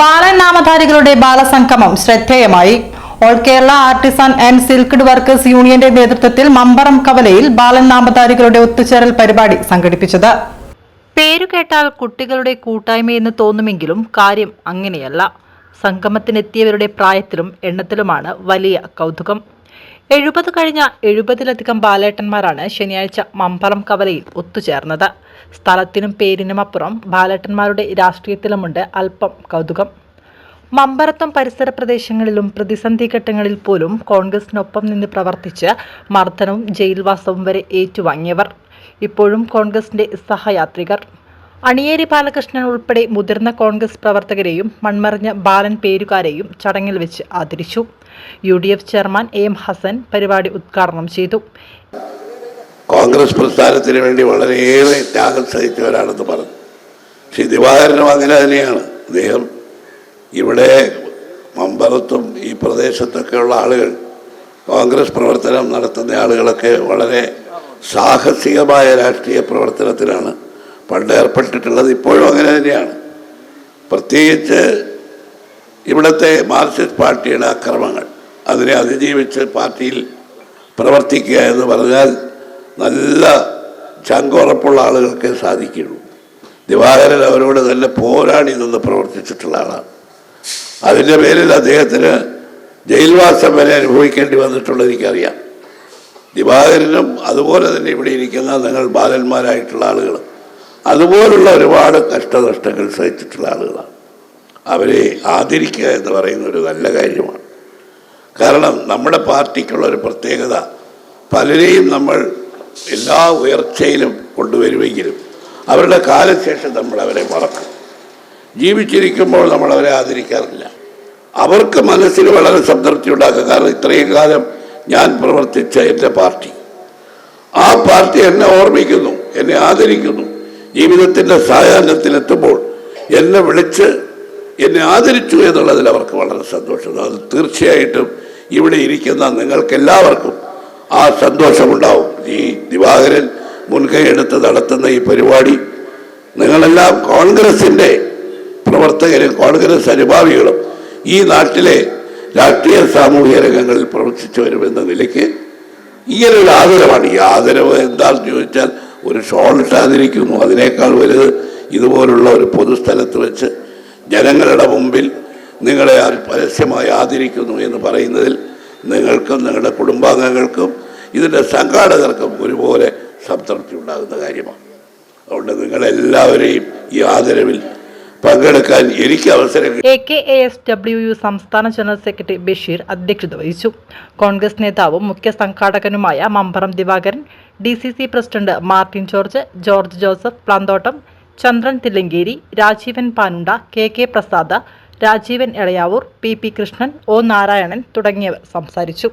ബാലൻ നാമധാരികളുടെ ബാലസംഗമം ശ്രദ്ധേയമായി. All Kerala artisan and skilled workers യൂണിയന്റെ നേതൃത്വത്തിൽ മമ്പറം കവലയിൽ ബാലൻ നാമധാരികളുടെ ഒത്തുചേരൽ പരിപാടി സംഘടിപ്പിച്ചത്. പേരു കേട്ടാൽ കുട്ടികളുടെ കൂട്ടായ്മയെന്ന് തോന്നുമെങ്കിലും കാര്യം അങ്ങനെയല്ല. സംഗമത്തിനെത്തിയവരുടെ പ്രായത്തിലും എണ്ണത്തിലുമാണ് വലിയ കൗതുകം. എഴുപത് കഴിഞ്ഞ എഴുപതിലധികം ബാലേട്ടന്മാരാണ് ശനിയാഴ്ച മമ്പറം കവലയിൽ ഒത്തുചേർന്നത്. സ്ഥലത്തിനും പേരിനുമപ്പുറം ബാലേട്ടന്മാരുടെ രാഷ്ട്രീയത്തിലുമുണ്ട് അല്പം കൗതുകം. മമ്പറത്തും പരിസര പ്രദേശങ്ങളിലും പ്രതിസന്ധി ഘട്ടങ്ങളിൽ പോലും കോൺഗ്രസിനൊപ്പം നിന്ന് പ്രവർത്തിച്ച് മർദ്ദനവും ജയിൽവാസവും വരെ ഏറ്റുവാങ്ങിയവർ. ഇപ്പോഴും കോൺഗ്രസിന്റെ സഹയാത്രികർ. അണിയേരി ബാലകൃഷ്ണൻ ഉൾപ്പെടെ മുതിർന്ന കോൺഗ്രസ് പ്രവർത്തകരെയും മൺമറിഞ്ഞ ബാലൻ പേരുകാരെയും ചടങ്ങിൽ വെച്ച് ആദരിച്ചു. U D F chairman A Hasan പരിപാടി ഉദ്ഘാടനം ചെയ്തു. കോൺഗ്രസ് പ്രസ്ഥാനത്തിന് വേണ്ടി വളരെയേറെ ത്യാഗം സഹിച്ചവരാണെന്ന് പറഞ്ഞു. പക്ഷേ ദിവാകരനും അങ്ങനെ തന്നെയാണ്. അദ്ദേഹം ഇവിടെ മമ്പറത്തും ഈ പ്രദേശത്തൊക്കെയുള്ള ആളുകൾ കോൺഗ്രസ് പ്രവർത്തനം നടത്തുന്ന ആളുകളൊക്കെ വളരെ സാഹസികമായ രാഷ്ട്രീയ പ്രവർത്തനത്തിലാണ്. പണ്ട് ഏർപ്പെട്ടിട്ടുള്ളത് ഇപ്പോഴും അങ്ങനെ തന്നെയാണ്. പ്രത്യേകിച്ച് ഇവിടുത്തെ മാർക്സിസ്റ്റ് പാർട്ടിയുടെ അക്രമങ്ങൾ അതിനെ അതിജീവിച്ച് പാർട്ടിയിൽ പ്രവർത്തിക്കുക എന്ന് പറഞ്ഞാൽ നല്ല ചങ്കുറപ്പുള്ള ആളുകൾക്ക് സാധിക്കുള്ളൂ ദിവാകരൻ അവരോട് നല്ല പോരാടി നിന്ന് പ്രവർത്തിച്ചിട്ടുള്ള ആളാണ്. അതിന്റെ പേരിൽ അദ്ദേഹത്തിന് ജയിൽവാസം വരെ അനുഭവിക്കേണ്ടി വന്നിട്ടുള്ളത് എനിക്കറിയാം. ദിവാകരനും അതുപോലെ തന്നെ ഇവിടെ ഇരിക്കുന്ന നിങ്ങൾ ബാലന്മാരായിട്ടുള്ള ആളുകൾ അതുപോലുള്ള ഒരുപാട് കഷ്ടനഷ്ടങ്ങൾ സഹിച്ചിട്ടുള്ള ആളുകളാണ്. അവരെ ആദരിക്കുക എന്ന് പറയുന്ന ഒരു നല്ല കാര്യമാണ്. കാരണം നമ്മുടെ പാർട്ടിക്കുള്ള ഒരു പ്രത്യേകത പലരെയും നമ്മൾ എല്ലാ ഉയർച്ചയിലും കൊണ്ടുവരുമെങ്കിലും അവരുടെ കാലശേഷം നമ്മൾ അവരെ മറക്കും. ജീവിച്ചിരിക്കുമ്പോൾ നമ്മൾ അവരെ ആദരിക്കാറില്ല. അവർക്ക് മനസ്സിൽ വളരെ സംതൃപ്തി ഉണ്ടാക്കുക. കാരണം ഇത്രയും കാലം ഞാൻ പ്രവർത്തിച്ച എന്റെ പാർട്ടി. ആ പാർട്ടി എന്നെ ഓർമ്മിക്കുന്നു എന്നെ ആദരിക്കുന്നു. ജീവിതത്തിന്റെ സായാഹ്നത്തിലെത്തുമ്പോൾ എന്നെ വിളിച്ച് എന്നെ ആദരിച്ചു എന്നുള്ളതിൽ അവർക്ക് വളരെ സന്തോഷം. അത് തീർച്ചയായിട്ടും ഇവിടെ ഇരിക്കുന്ന നിങ്ങൾക്കെല്ലാവർക്കും ആ സന്തോഷമുണ്ടാവും. ഈ ദിവാകരൻ മുൻകൈ എടുത്ത് നടത്തുന്ന ഈ പരിപാടി നിങ്ങളെല്ലാം കോൺഗ്രസിന്റെ പ്രവർത്തകരും കോൺഗ്രസ് അനുഭാവികളും ഈ നാട്ടിലെ രാഷ്ട്രീയ സാമൂഹിക രംഗങ്ങളിൽ പ്രവർത്തിച്ചവരുമെന്ന നിലയ്ക്ക് ഇങ്ങനൊരു ആദരവാണ് ഈ ആദരവ് എന്താണെന്ന് ചോദിച്ചാൽ ഒരു ഷോൾ ഇട്ടാതിരിക്കുന്നു. അതിനേക്കാൾ വലുത് ഇതുപോലുള്ള ഒരു പൊതുസ്ഥലത്ത് വെച്ച് ജനങ്ങളുടെ മുമ്പിൽ നിങ്ങളെ പരസ്യമായി ആദരിക്കുന്നു എന്ന് പറയുന്നതിൽ നിങ്ങൾക്കും നിങ്ങളുടെ കുടുംബാംഗങ്ങൾക്കും ഇതിന്റെ സംഘാടകർക്കും ഒരുപോലെ സംതൃപ്തി ഉണ്ടാകുന്ന കാര്യമാണ്. അതുകൊണ്ട് നിങ്ങളെല്ലാവരെയും ഈ ആദരവിൽ പങ്കെടുക്കാൻ എനിക്ക് അവസരം. A K A S W U സംസ്ഥാന ജനറൽ സെക്രട്ടറി ബഷീർ അധ്യക്ഷത വഹിച്ചു കോൺഗ്രസ് നേതാവും മുഖ്യ സംഘാടകനുമായ Mamparam Divakaran D C C president Martin George George Joseph Planthottam Chandran Thillankeri Rajeevan Panunda K K Prasada Rajeevan Elayavoor P P Krishnan O Narayanan തുടങ്ങിയവർ സംസാരിച്ചു